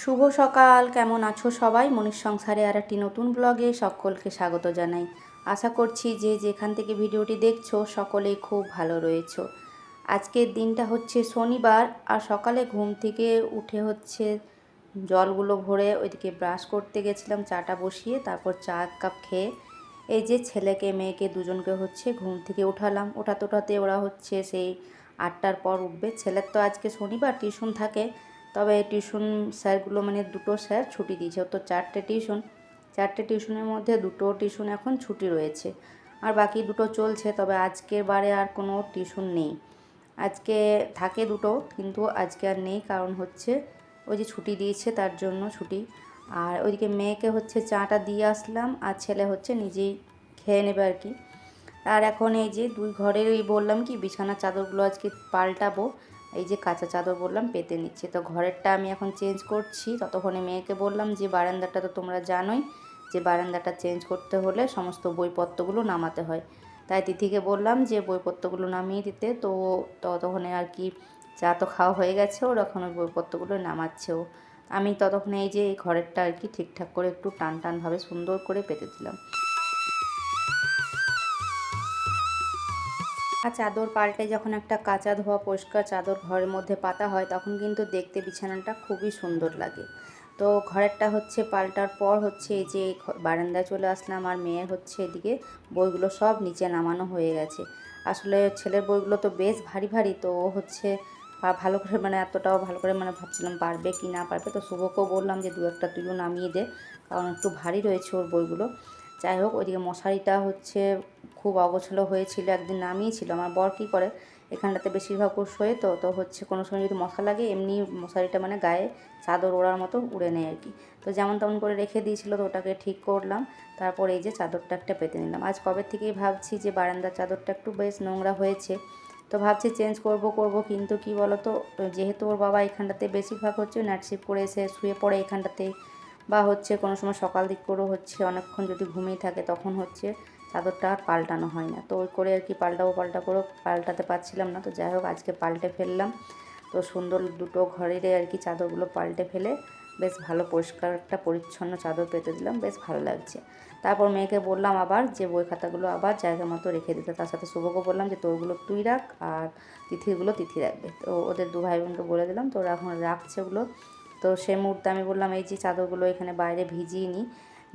শুভ সকাল, কেমন আছো সবাই? মনীষ সংসারে আর একটি নতুন ব্লগে সকলকে স্বাগত জানাই। আশা করছি যে যেখান থেকে ভিডিওটি দেখছ সকলেই খুব ভালো রয়েছো। আজকের দিনটা হচ্ছে শনিবার আর সকালে ঘুম থেকে উঠে হচ্ছে জলগুলো ভরে ওইদিকে ব্রাশ করতে গেছিলাম, চাটা বসিয়ে তারপর চা এক কাপ খেয়ে এই যে ছেলেকে, মেয়েকে দুজনকে হচ্ছে ঘুম থেকে উঠালাম। ওঠাতে ওঠাতে ওরা হচ্ছে সেই আটটার পর উঠবে। ছেলের তো আজকে শনিবার, টিউশন থাকে। তবে টিউশন স্যারগুলো মানে দুটো স্যার ছুটি দিয়েছে তো চারটে টিউশন। চারটে টিউশনের মধ্যে দুটো টিউশন এখন ছুটি রয়েছে। আর বাকি দুটো চলছে, তবে আজকের বারে আর কোনো টিউশন নেই। আজকে থাকে দুটো, কিন্তু আজকে আর নেই, কারণ হচ্ছে ওই যে ছুটি দিয়েছে, তার জন্য ছুটি। আর ওইদিকে মেয়েকে হচ্ছে চাটা দিয়ে আসলাম, আর ছেলে হচ্ছে নিজেই খেয়ে নেবে আর কি। আর এখন এই যে দুই ঘরের ওই বললাম কি, বিছানার চাদরগুলো আজকে পাল্টাবো। এই যে কাঁচা চাদর বললাম, পেতে নিচ্ছে। তো ঘরেরটা আমি এখন চেঞ্জ করছি। ততক্ষণে মেয়েকে বললাম যে, বারান্দাটা তো তোমরা জানোই যে, বারান্দাটা চেঞ্জ করতে হলে সমস্ত বইপত্রগুলো নামাতে হয়। তাই তিথিকে বললাম যে, বইপত্রগুলো নামিয়ে দিতে। তো ততক্ষণে আর কি চা তো খাওয়া হয়ে গেছে, ওর এখন ওই বইপত্রগুলো নামাচ্ছে ও। আমি ততক্ষণে এই যে, এই ঘরেরটা আর কি ঠিকঠাক করে একটু টান টানভাবে সুন্দর করে পেতে দিলাম। আর চাদর পাল্টে যখন একটা কাঁচা ধোয়া পরিষ্কার চাদর ঘরের মধ্যে পাতা হয়, তখন কিন্তু দেখতে বিছানাটা খুবই সুন্দর লাগে। তো ঘরেরটা হচ্ছে পাল্টার পর হচ্ছে এই যে বারান্দায় চলে আসলাম আর মেয়ের হচ্ছে এদিকে বইগুলো সব নিচে নামানো হয়ে গেছে। আসলে ছেলের বইগুলো তো বেশ ভারী ভারী, তো ও হচ্ছে ভালো করে মানে এতটাও ভালো করে মানে ভাবছিলাম পারবে কি না পারবে। তো শুভকেও বললাম যে দু একটা তুইও নামিয়ে দে, কারণ একটু ভারী রয়েছে ওর বইগুলো। যাই হোক ওইদিকে মশারিটা হচ্ছে খুব অগোছলো হয়েছিল, একদিন নামিয়েছিল। আমার বর কী করে, এখানটাতে বেশিরভাগ ও শোয়ে তো তো হচ্ছে কোনো সময় যদি মশা লাগে, এমনি মশারিটা মানে গায়ে চাদর ওড়ার মতো উড়ে নেয় আর কি। তো যেমন তেমন করে রেখে দিয়েছিল, তো ওটাকে ঠিক করলাম। তারপর এই যে চাদরটা একটা পেতে নিলাম। আজ কবে থেকেই ভাবছি যে বারান্দার চাদরটা একটু বেশ নোংরা হয়েছে। তো ভাবছি চেঞ্জ করব করব, কিন্তু কি বলতো, যেহেতু ওর বাবা এখানটাতে বেশিরভাগ হচ্ছে নাইট শিফট করে এসে শুয়ে পড়ে এখানটাতে বা হচ্ছে কোনো সময় সকাল দিক করেও হচ্ছে অনেকক্ষণ যদি ঘুমিয়ে থাকে তখন হচ্ছে চাদরটা আর পাল্টানো হয় না। তো ওই করে আর কি পাল্টাবো পাল্টা করেও পাল্টাতে পারছিলাম না। তো যাই হোক, আজকে পাল্টে ফেললাম। তো সুন্দর দুটো ঘরের আর কি চাদরগুলো পাল্টে ফেলে বেশ ভালো পরিষ্কার একটা পরিচ্ছন্ন চাদর পেতে দিলাম, বেশ ভালো লাগছে। তারপর মেয়েকে বললাম আবার যে বই খাতাগুলো আবার জায়গা মতো রেখে দিতে। তার সাথে শুভকে বললাম যে তোরগুলো তুই রাখ আর তিথিগুলো তিথি রাখবে। তো ওদের দু ভাই বোনকে বলে দিলাম, তো ওরা এখন রাখছে ওগুলো। তো সে মুহূর্তে আমি বললাম, এই যে চাদরগুলো এখানে বাইরে ভিজিয়ে নিই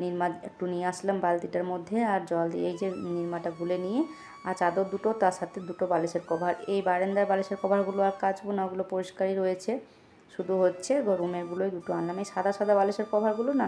নির্মা একটু নিয়ে আসলাম বালতিটার মধ্যে আর জল দিয়ে এই যে নির্মাটা গুলে নিয়ে আর চাদর দুটো, তার সাথে দুটো বালিশের কভার। এই বারান্দার বালিশের কভারগুলো আর কাচবো না, ওগুলো পরিষ্কারই রয়েছে। শুধু হচ্ছে রুমেরগুলোই দুটো আনলাম। এই সাদা সাদা বালিশের কভারগুলো না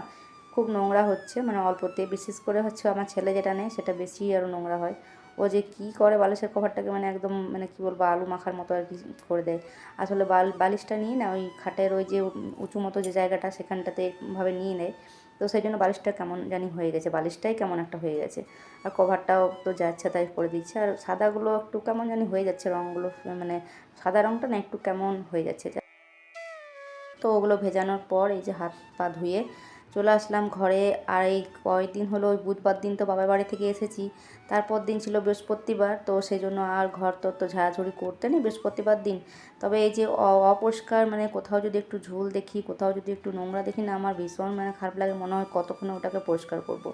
খুব নোংরা হচ্ছে মানে অল্পতে, বিশেষ করে হচ্ছে আমার ছেলে যেটা নেয় সেটা বেশি আরও নোংরা হয়। ও যে কী করে বালিশের কভারটাকে মানে একদম মানে কী বলব, আলু মাখার মতো আর কি করে দেয়। আসলে বাল, বালিশটা নিয়ে না ওই খাটের ওই যে উঁচু মতো যে জায়গাটা সেখানটাতে ভাবে নিয়ে নেয়। তো সেই জন্য বালিশটা কেমন জানি হয়ে গেছে, বালিশটাই কেমন একটা হয়ে গেছে। আর কভারটাও তো যাচ্ছে তাই করে দিচ্ছে। আর সাদাগুলো একটু কেমন জানি হয়ে যাচ্ছে রঙগুলো মানে সাদা রঙটা না একটু কেমন হয়ে যাচ্ছে। তো ওগুলো ভেজানোর পর এই যে হাত পা ধুয়ে চলে আসলাম ঘরে। আর এই কয়েকদিন হলো, ওই বুধবার দিন তো বাবার বাড়ি থেকে এসেছি। তারপর দিন ছিল বৃহস্পতিবার, তো সেই জন্য আর ঘর তো তো ঝাড়াঝুড়ি করতে নেই বৃহস্পতিবার দিন। তবে এই যে অপরিষ্কার মানে কোথাও যদি একটু ঝুল দেখি, কোথাও যদি একটু নোংরা দেখি না, আমার ভীষণ মানে খারাপ লাগে, মনে হয় কতক্ষণে ওটাকে পরিষ্কার করব।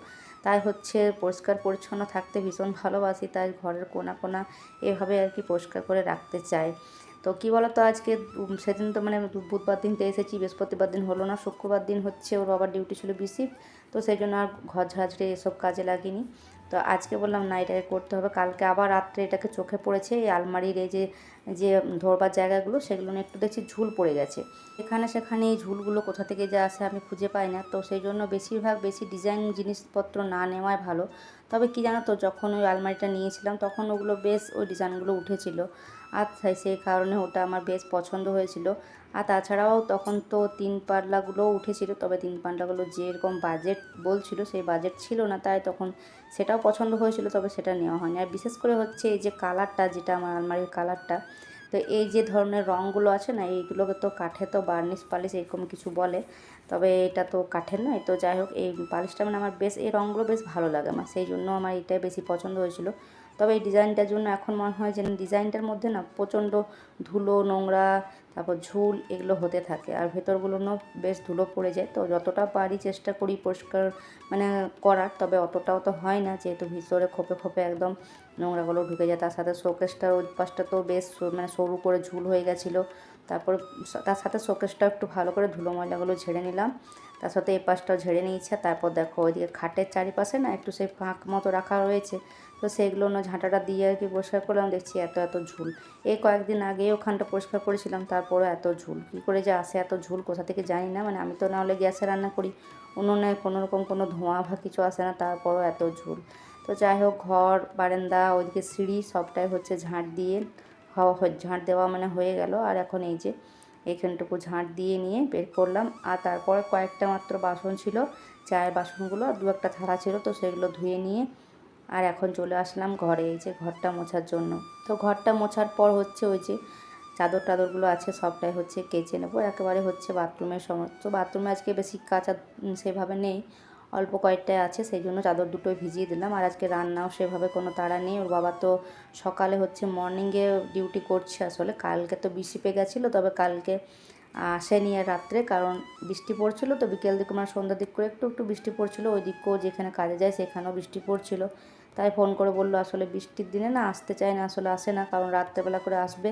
তাই হচ্ছে পরিষ্কার পরিচ্ছন্ন থাকতে ভীষণ ভালোবাসি, তাই ঘরের কোনা কোনা এভাবে আর কি পরিষ্কার করে রাখতে চাই। তো কী বলতো আজকে সেদিন তো মানে বুধবার দিনতে এসেছি, বৃহস্পতিবার দিন হলো না, শুক্রবার দিন হচ্ছে ওর বাবার ডিউটি ছিল বিসিপ তো সেই জন্য আর ঘর ঝাঁঝরে এসব কাজে লাগিনি। তো আজকে বললাম, না, এটাকে করতে হবে। কালকে আবার রাত্রে এটাকে চোখে পড়েছে, এই আলমারির এই যে যে ধরবার জায়গাগুলো, সেগুলো নিয়ে একটু দেখছি ঝুল পড়ে গেছে। এখানে সেখানে এই ঝুলগুলো কোথা থেকে যে আসে আমি খুঁজে পাই না, তো সেই জন্য বেশিরভাগ, বেশি ডিজাইন জিনিসপত্র না নেওয়াই ভালো। তবে কি জানো তো, যখন ওই আলমারিটা নিয়েছিলাম, তখন ওগুলো বেশ ওই ডিজাইনগুলো উঠেছিল। আর সেই কারণে ওটা আমার বেশ পছন্দ হয়েছিল। আর তাছাড়াও তখন তো তিন পাল্লাগুলোও উঠেছিল, তবে তিন পাল্লাগুলো যেরকম বাজেট বলছিল সেই বাজেট ছিল না, তাই তখন সেটাও পছন্দ হয়েছিল, তবে সেটা নেওয়া হয়নি। আর বিশেষ করে হচ্ছে এই যে কালারটা যেটা আমার আলমারির কালারটা তো এই যে ধরনের রঙগুলো আছে না, এইগুলোকে তো কাঠে তো বার্নিশ পালিশ এরকম কিছু বলে, তবে এটা তো কাঠের নয়। তো যাই হোক, এই পালিশটা মানে আমার বেশ, এই রঙগুলো বেশ ভালো লাগে আমার, সেই জন্য আমার এটাই বেশি পছন্দ হয়েছিল। তবে এই ডিজাইনটার জন্য এখন মনে হয় যে ডিজাইনটার মধ্যে না প্রচণ্ড ধুলো, নোংরা, তারপর ঝুল এগুলো হতে থাকে। আর ভেতরগুলোও বেশ ধুলো পড়ে যায়। তো যতটা পারি চেষ্টা করি পরিষ্কার মানে করার, তবে অতটাও তো হয় না যেহেতু ভিতরে খোপে খোপে একদম নোংরাগুলো ঢুকে যায়। তার সাথে শোকেসটার ওই পাশটা তো বেশ মানে সরু করে ঝুল হয়ে গেছিল। তারপর তার সাথে শোকেসটাও একটু ভালো করে ধুলো ময়লাগুলো ঝেড়ে নিলাম। তার সাথে এই পাশটাও ঝেড়ে নিয়েছে। তারপর দেখো ওইদিকে খাটের চারিপাশে না একটু সেই ফাঁক মতো রাখা রয়েছে। তো সেগুলো না ঝাঁটাটা দিয়ে আর কি পরিষ্কার করলাম, দেখছি এত এত ঝুল। এই কয়েকদিন আগে ওখানটা পরিষ্কার করেছিলাম তারপরে এত ঝুল। কী করে যে আসে এত ঝুল, কোথা থেকে জানি না মানে আমি তো নাহলে গ্যাসে রান্না করি। উনুনে কোনো রকম কোনো ধোঁয়া বা কিছু আসে না, তারপরও এত ঝুল। তো যাই হোক, ঘর, বারান্দা, ওইদিকে সিঁড়ি, সবটাই হচ্ছে ঝাঁট দিয়ে হাওয়া ঝাঁট দেওয়া মানে হয়ে গেল। আর এখন এই যে এইখানটুকু ঝাঁট দিয়ে নিয়ে বের করলাম। আর তারপরে কয়েকটা মাত্র বাসন ছিল, চায়ের বাসনগুলো আর দু একটা থালা ছিল, তো সেগুলো ধুয়ে নিয়ে আর এখন চলে আসলাম ঘরে, এই যে ঘরটা মোছার জন্য। তো ঘরটা মোছার পর হচ্ছে ওই যে চাদর টাদরগুলো আছে, সবটাই হচ্ছে কেচে নেব। একেবারে হচ্ছে বাথরুমের সমস্ত বাথরুমে আজকে বেশি কাঁচা সেভাবে নেই, অল্প কয়েকটাই আছে, সেই জন্য চাদর দুটোই ভিজিয়ে দিলাম। আর আজকে রান্নাও সেভাবে কোনো তাড়া নেই। ওর বাবা তো সকালে হচ্ছে মর্নিংয়ে ডিউটি করছে আসলে। কালকে তো বৃষ্টি পেয়ে গেছিল, তবে কালকে আসেনি আর রাত্রে, কারণ বৃষ্টি পড়ছিলো তো। বিকেল দিকে মানে সন্ধ্যার দিক করে একটু একটু বৃষ্টি পড়ছিলো। ওই দিকেও যেখানে কাজে যায় সেখানেও বৃষ্টি পড়ছিলো। তাই ফোন করে বলল, আসলে বৃষ্টির দিনে না আসতে চায় না, আসলে আসে না, কারণ রাত্রেবেলা করে আসবে।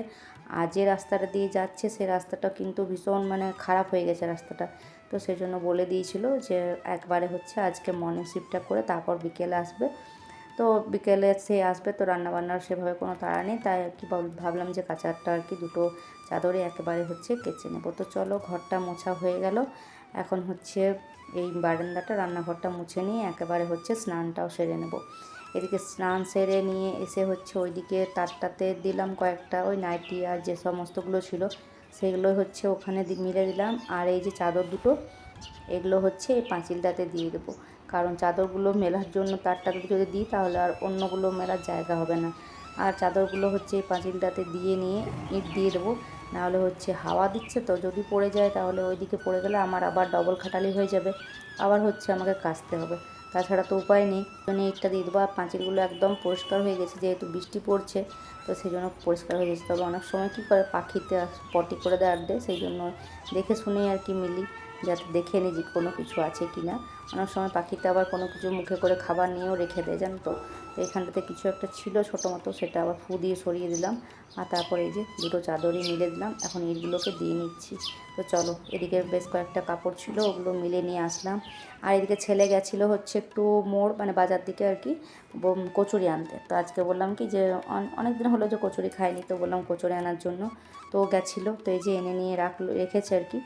আর যে রাস্তাটা দিয়ে যাচ্ছে সেই রাস্তাটা কিন্তু ভীষণ মানে খারাপ হয়ে গেছে রাস্তাটা। তো সেই জন্য বলে দিয়েছিল যে, একবারে হচ্ছে আজকে মর্নিং শিফটটা করে তারপর বিকেলে আসবে। তো বিকেলে সে আসবে, তো রান্নাবান্নার সেভাবে কোনো তাড়া নেই। তাই কি ভাবলাম যে কাঁচারটা আর কি দুটো চাদরে একেবারে হচ্ছে কেচে নেব। তো চলো ঘরটা মোছা হয়ে গেল। এখন হচ্ছে এই বারান্দাটা, রান্নাঘরটা মুছে নিয়ে একেবারে হচ্ছে স্নানটাও সেরে নেব। এদিকে স্নান সেরে নিয়ে এসে হচ্ছে ওইদিকে তারটাতে দিলাম কয়েকটা ওই নাইটি আর যে সমস্তগুলো ছিল, সেগুলো হচ্ছে ওখানে মিলে দিলাম আর এই যে চাদর দুটো, এগুলো হচ্ছে এই পাঁচিলটাতে দিয়ে দেবো। কারণ চাদরগুলো মেলার জন্য তারটাতে যদি দিই তাহলে আর অন্যগুলো মেলার জায়গা হবে না। আর চাদরগুলো হচ্ছে এই পাঁচিলটাতে দিয়ে নিয়ে ইট দিয়ে দেবো। নাহলে হচ্ছে হাওয়া দিচ্ছে তো, যদি পড়ে যায় তাহলে ওইদিকে পড়ে গেলে আমার আবার ডবল খাটালি হয়ে যাবে। আবার হচ্ছে আমাকে কাচতে হবে। তাছাড়া তো উপায় নেই। জন্য ইটটা দিয়ে দেবো। আর পাঁচিলগুলো একদম পরিষ্কার হয়ে গেছে, যেহেতু বৃষ্টি পড়ছে, তো সেই জন্য পরিষ্কার হয়ে গেছে। তবে অনেক সময় কী করে পাখিতে পটি করে দেয় আড্ডে, সেই জন্য দেখে শুনেই আর কি মিলি। যাতে দেখে নিই যে কোনো কিছু আছে কি না। অনেক সময় পাখিতে আবার কোনো কিছু মুখে করে খাবার নিয়েও রেখে দেয়, জানো তো? এখানটাতে কিছু একটা ছিল ছোটো মতো, সেটা আবার ফু দিয়ে সরিয়ে দিলাম। আর তারপরে এই যে দুটো চাদরই মিলে দিলাম, এখন ইটগুলোকে দিয়ে নিচ্ছি। তো চলো, এদিকে বেশ কয়েকটা কাপড় ছিল, ওগুলো মিলে নিয়ে আসলাম। আর এদিকে ছেলে গেছিল হচ্ছে একটু মোড় মানে বাজার দিকে আর কি কচুরি আনতে। তো আজকে বললাম কি যে অনেক দিন হলো যে কচুরি খাইনি, তো বললাম কচুরি আনার জন্য। তো গেছিল, তো এই যে এনে নিয়ে রাখল, রেখেছে আর কি।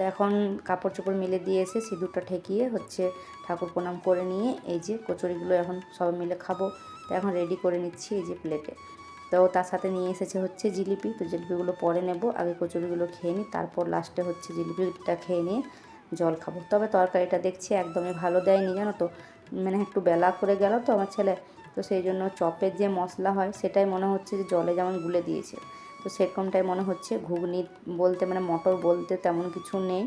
তো এখন কাপড় চোপড় মিলে দিয়ে এসে সিঁদুরটা ঠেকিয়ে হচ্ছে ঠাকুর প্রণাম করে নিয়ে এই যে কচুরিগুলো এখন সবাই মিলে খাব। তো এখন রেডি করে নিচ্ছি এই যে প্লেটে তো তার সাথে নিয়ে এসেছে হচ্ছে জিলিপি। তো জিলিপিগুলো পরে নেব, আগে কচুরিগুলো খেয়ে নিই, তারপর লাস্টে হচ্ছে জিলিপিটা খেয়ে নিয়ে জল খাব। তবে তরকারিটা দেখছি একদমই ভালো দেয়নি, জানো তো? মানে একটু বেলা করে গেল তো আমার ছেলে। তো সেই জন্য চপের যে মশলা হয়, সেটাই মনে হচ্ছে যে জলে যেমন গুলে দিয়েছে। তো সেরকমটাই মনে হচ্ছে। ঘুগনি বলতে মানে মটর বলতে তেমন কিছু নেই।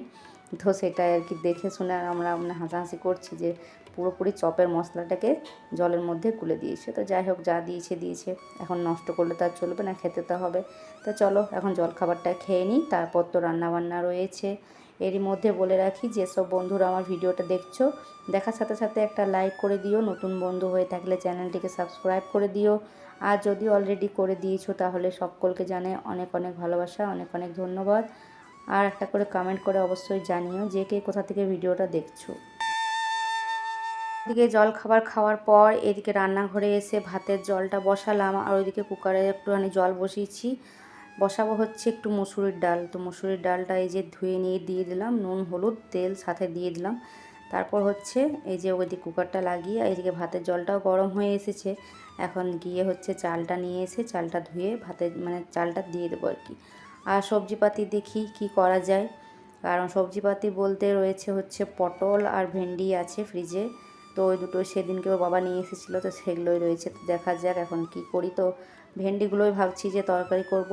তো সেটাই আর কি দেখে শুনে আমরা মানে হাসাহাসি করছি যে পুরোপুরি চপের মশলাটাকে জলের মধ্যে গুলে দিয়েছে। তো যাই হোক, যা দিয়েছে দিয়েছে। এখন নষ্ট করলে তো আর চলবে না, খেতে তো হবে। তো চলো, এখন জল খাবারটা খেয়ে নিই। তারপর তো রান্নাবান্না রয়েছে। এরই মধ্যে বলে রাখি, যেসব বন্ধুরা আমার ভিডিওটা দেখছ, দেখার সাথে সাথে একটা লাইক করে দিও। নতুন বন্ধু হয়ে থাকলে চ্যানেলটিকে সাবস্ক্রাইব করে দিও। আর যদি অলরেডি করে দিয়েছ, তাহলে সকলকে জানে অনেক অনেক ভালোবাসা, অনেক অনেক ধন্যবাদ। আর একটা করে কমেন্ট করে অবশ্যই জানিও যে কে কোথা থেকে ভিডিওটা দেখছ। এদিকে জল খাবার খাওয়ার পর এদিকে রান্নাঘরে এসে ভাতের জলটা বসালাম, আর ওইদিকে কুকারে একটুখানি জল বসিয়েছি। বসাবো হচ্ছে একটু মুসুরির ডাল। তো মুসুরির ডালটা এই যে ধুয়ে নিয়ে দিয়ে দিলাম, নুন, হলুদ, তেল সাথে দিয়ে দিলাম। তারপর হচ্ছে এই যে ওইদিকে কুকারটা লাগিয়ে এইদিকে ভাতের জলটাও গরম হয়ে এসেছে। এখন গিয়ে হচ্ছে চালটা নিয়ে এসে চালটা ধুয়ে ভাতের মানে চালটা দিয়ে দেবো আর কি। আর সবজিপাতি দেখি কি করা যায়। কারণ সবজিপাতি বলতে রয়েছে হচ্ছে পটল আর ভেন্ডি আছে ফ্রিজে। তো ওই দুটো সেদিনকে ওর বাবা নিয়ে এসেছিল, তো সেগুলোই রয়েছে। তো দেখা যাক এখন কি করি। তো ভেন্ডিগুলোই ভাবছি যে তরকারি করব।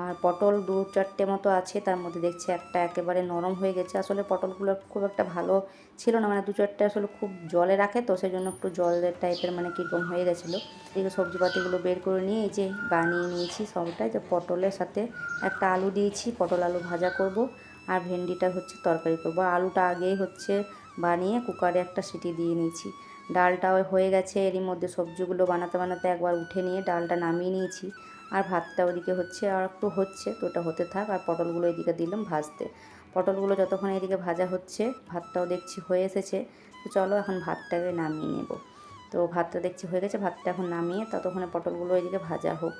আর পটল দু চারটে মতো আছে, তার মধ্যে দেখছি একটা একেবারে নরম হয়ে গেছে। আসলে পটলগুলো খুব একটা ভালো ছিল না মানে দু চারটে আসলে খুব জলে রাখে তো সেই জন্য একটু জলের টাইপের মানে কীরকম হয়ে গেছিল। এদিকে সবজিপাতিগুলো বের করে নিয়ে এই যে বানিয়ে নিয়েছি সবটাই তো পটলের সাথে একটা আলু দিয়েছি, পটল আলু ভাজা করব আর ভেন্ডিটা হচ্ছে তরকারি করব। আলুটা আগেই হচ্ছে বানিয়ে কুকারে একটা সিটি দিয়ে নিয়েছি। ডালটাও হয়ে গেছে, এরই মধ্যে সবজিগুলো বানাতে বানাতে একবার উঠে নিয়ে ডালটা নামিয়ে নিয়েছি। আর ভাতটা ওদিকে হচ্ছে, আর একটু হচ্ছে তো ওটা হতে থাক। আর পটলগুলো এদিকে দিলাম ভাজতে। পটলগুলো যতক্ষণ এদিকে ভাজা হচ্ছে, ভাতটাও দেখছি হয়ে এসেছে। তো চলো এখন ভাতটাকে নামিয়ে নেব। তো ভাতটা দেখছি হয়ে গেছে, ভাতটা এখন নামিয়ে ততক্ষণে পটলগুলো এদিকে ভাজা হোক।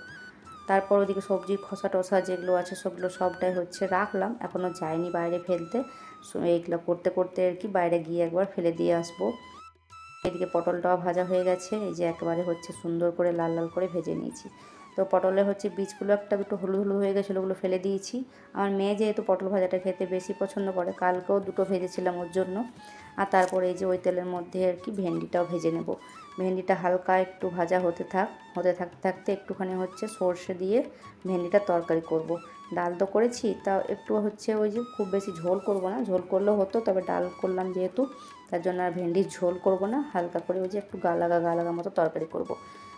তারপর ওদিকে সবজি খোসা টোসা যেগুলো আছে, সেগুলো সবটাই হচ্ছে রাখলাম। এখনও যায়নি বাইরে ফেলতে। এইগুলো করতে করতে আর কি বাইরে গিয়ে একবার ফেলে দিয়ে আসব। এদিকে পটলটাও ভাজা হয়ে গেছে। এই যে একেবারে হচ্ছে সুন্দর করে লাল লাল করে ভেজে নিয়েছি। তো পটলে হচ্ছে বীজগুলো একটা দুটো হলুদ হলুদ হয়ে গেছিল, ওগুলো ফেলে দিয়েছি আমার মেয়ে যেহেতু পটল ভাজাটা খেতে বেশি পছন্দ করে, কালকেও দুটো ভেজেছিলাম ওর জন্য আর তারপরে এই যে ওই তেলের মধ্যে আর কি ভেন্ডিটাও ভেজে নেব ভেন্ডিটা হালকা একটু ভাজা হতে থাক, হতে থাকতে থাকতে একটুখানি হচ্ছে সর্ষে দিয়ে ভেন্ডিটা তরকারি করব। ডাল তো করেছি, তা একটু হচ্ছে ওই যে খুব বেশি ঝোল করব না, ঝোল করলেও হতো, তবে ডাল করলাম যেহেতু, তার জন্য আর ভেন্ডির ঝোল করব না, হালকা করে ওই যে একটু গালাগা গালাগা মতো তরকারি করব।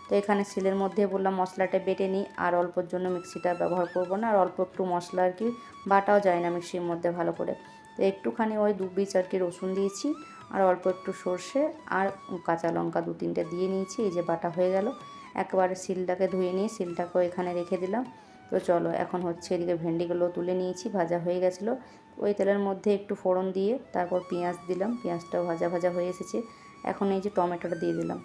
তো এখানে শিলের মধ্যে বললাম মশলাটা বেটে নিই। আর অল্পর জন্য মিক্সিটা ব্যবহার করব না। আর অল্প একটু মশলা আর কি, বাটাও যায় না মিক্সির মধ্যে ভালো করে। তো একটুখানি ওই দু বিচ আর কি রসুন দিয়েছি। আর অল্প একটু সর্ষে আর কাঁচা লঙ্কা দু তিনটে দিয়ে নিয়েছি। এই যে বাটা হয়ে গেল। একবারে শিলটাকে ধুয়ে নিয়ে শিলটাকেও এখানে রেখে দিলাম। তো চলো, এখন হচ্ছে এদিকে ভেন্ডিগুলো তুলে নিয়েছি। ভাজা হয়ে গেছিল। ওই তেলের মধ্যে একটু ফোড়ন দিয়ে তারপর পেঁয়াজ দিলাম। পেঁয়াজটাও ভাজা ভাজা হয়ে এসেছে। এখন এই যে টমেটোটা দিয়ে দিলাম।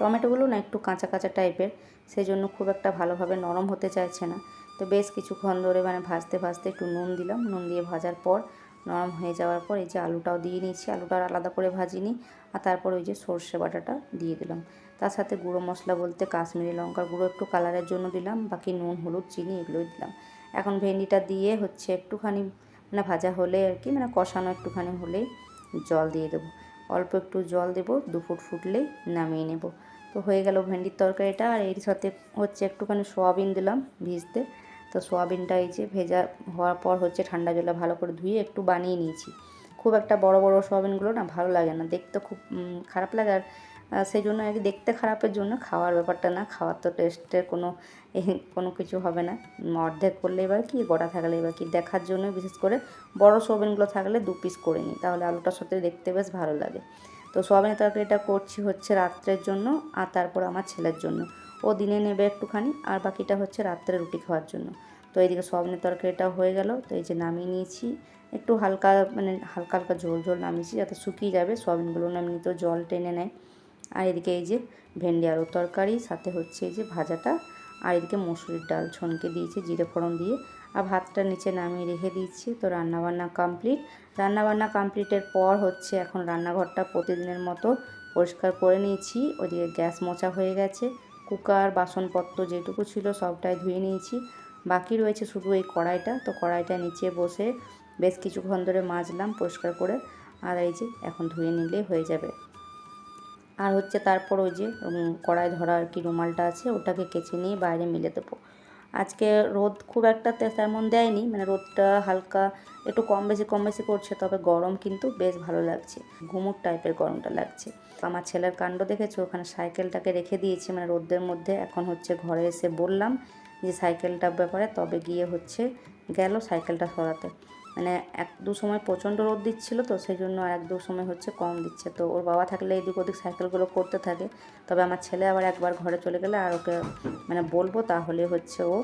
টমেটোগুলো না একটু কাঁচা কাঁচা টাইপের সেই জন্য খুব একটা ভালোভাবে নরম হতে চাইছে না। তো বেশ কিছুক্ষণ ধরে মানে ভাজতে ভাজতে একটু নুন দিলাম। নুন দিয়ে ভাজার পর, নরম হয়ে যাওয়ার পর এই যে আলুটাও দিয়ে নিয়েছি, আলুটা আলাদা করে ভাজিনি। আর তারপর ওই যে সর্ষে বাটাটা দিয়ে দিলাম। তার সাথে গুঁড়ো মশলা বলতে কাশ্মীরি লঙ্কার গুঁড়ো একটু কালারের জন্য দিলাম, বাকি নুন, হলুদ, চিনি এগুলোই দিলাম। এখন ভেন্ডিটা দিয়ে হচ্ছে একটুখানি মানে ভাজা হলে আর কি মানে কষানো একটুখানি হলেই জল দিয়ে দেবো। অল্প একটু জল দেব দু ফুট ফুটলেই নামিয়ে নেব। তো হয়ে গেল ভেন্ডির তরকারিটা, আর এর সাথে হচ্ছে একটুখানি সোয়াবিন দিলাম ভিজতে। তো সোয়াবিনটা এই যে ভেজা হওয়ার পর হচ্ছে ঠান্ডা জলে ভালো করে ধুয়ে একটু বানিয়ে নিয়েছি। খুব একটা বড় বড় সোয়াবিনগুলো না ভালো লাগে না, দেখতে খুব খারাপ লাগে। আর সেই জন্য আর কি দেখতে খারাপের জন্য খাওয়ার ব্যাপারটা না, খাওয়ার তো টেস্টের কোনো কোনো কিছু হবে না। অর্ধেক করলে এবার কি, গোটা থাকলে এবার কি। দেখার জন্য বিশেষ করে বড় সোয়াবিনগুলো থাকলে দু পিস করে নিই, তাহলে আলুটার সাথে দেখতে বেশ ভালো লাগে। তো সোয়াবিনের তরকারিটা করছি হচ্ছে রাত্রের জন্য আর তারপর আমার ছেলের জন্য। ও দিনে নেবে একটুখানি আর বাকিটা হচ্ছে রাত্রে রুটি খাওয়ার জন্য। তো এইদিকে সোয়াবিনের তরকারিটাও হয়ে গেল, তো এই যে নামিয়ে নিয়েছি। একটু হালকা মানে হালকা হালকা ঝোল ঝোল নামিয়েছি যাতে শুকিয়ে যাবে, সোয়াবিনগুলো এমনিতেও জল টেনে নেয়। আর এদিকে এই যে ভেন্ডি আলুর তরকারি, সাথে হচ্ছে এই যে ভাজাটা, আর এদিকে মসুরির ডাল ছনকে দিয়েছি, জিরে ফোড়ন দিয়ে। আর ভাতটা নিচে নামিয়ে রেখে দিচ্ছি তো রান্নাবান্না কমপ্লিট রান্নাবান্না কমপ্লিটের পর হচ্ছে এখন রান্নাঘরটা প্রতিদিনের মতো পরিষ্কার করে নিয়েছি। ওদিকে গ্যাস মোচা হয়ে গেছে, কুকার, বাসনপত্র যেটুকু ছিল সবটাই ধুয়ে নিয়েছি। বাকি রয়েছে শুধু এই কড়াইটা, তো কড়াইটা নিচে বসে বেশ কিছুক্ষণ ধরে মাজলাম পরিষ্কার করে, আর এই যে এখন ধুয়ে নিলেই হয়ে যাবে। আর হচ্ছে তারপর ওই যে কড়াই ধরা আর কি রুমালটা আছে, ওটাকে কেচে নিয়ে বাইরে মিলে দেবো। আজকে রোদ খুব একটা তেমন দেয়নি মানে রোদটা হালকা একটু কম বেশি কম বেশি করছে, তবে গরম কিন্তু বেশ ভালো লাগছে। ঘুমুর টাইপের গরমটা লাগছে। আমার ছেলের কাণ্ড দেখেছ? ওখানে সাইকেলটাকে রেখে দিয়েছি মানে রোদের মধ্যে। এখন হচ্ছে ঘরে এসে বললাম যে, সাইকেলটার ব্যাপারে, তবে গিয়ে হচ্ছে গেল সাইকেলটা সরাতে। মানে এক দু সময় প্রচণ্ড রোদ দিচ্ছিল তো সেই জন্য এক দু সময় হচ্ছে কম দিচ্ছে। তো ওর বাবা থাকলে এদিক ওদিক সাইকেলগুলো করতে থাকে। তবে আমার ছেলে আবার একবার ঘরে চলে গেলে আর ওকে মানে বলব তাহলে হচ্ছে ও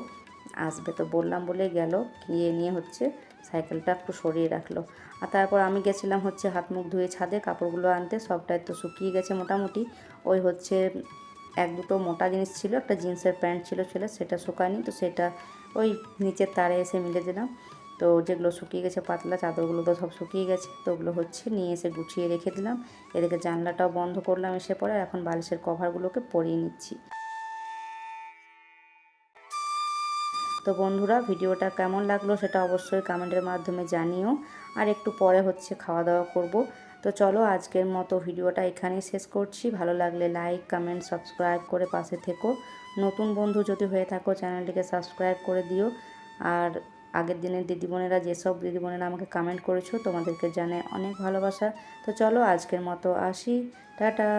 আসবে। তো বললাম বলে গেল, গিয়ে নিয়ে হচ্ছে সাইকেলটা একটু সরিয়ে রাখল। আর তারপর আমি গেছিলাম হচ্ছে হাত মুখ ধুয়ে ছাদে কাপড়গুলো আনতে সবটাই তো শুকিয়ে গেছে মোটামুটি। ওই হচ্ছে এক দুটো মোটা জিনিস ছিল, একটা জিন্সের প্যান্ট ছিল ছেলে সেটা শুকায়নি। তো সেটা ওই নিচের তারে এসে মিলে দিলাম। তো যেগুলো শুকিয়ে গেছে, পাতলা চাদরগুলো তো সব শুকিয়ে গেছে, তো ওগুলো হচ্ছে নিয়ে এসে গুছিয়ে রেখে দিলাম। এদিকে জানলাটাও বন্ধ করলাম এসে পরে, এখন বালিশের কভারগুলোকে পরিয়ে নিচ্ছি। তো বন্ধুরা, ভিডিওটা কেমন লাগল সেটা অবশ্যই কমেন্টের মাধ্যমে জানিও। আর একটু পরে হচ্ছে খাওয়া দাওয়া করব। তো চলো, আজকের মতো ভিডিওটা এখানেই শেষ করছি। ভালো লাগলে লাইক, কমেন্ট, সাবস্ক্রাইব করে পাশে থেকো। নতুন বন্ধু যদি হয়ে থাকো, চ্যানেলটিকে সাবস্ক্রাইব করে দিও। আর আগের দিনের দিদিবোনেরা যেসব দিদিবোনেরা আমাকে কমেন্ট করেছ, তোমাদেরকে জানে অনেক ভালোবাসা। তো চলো আজকের মতো আসি। টাটা!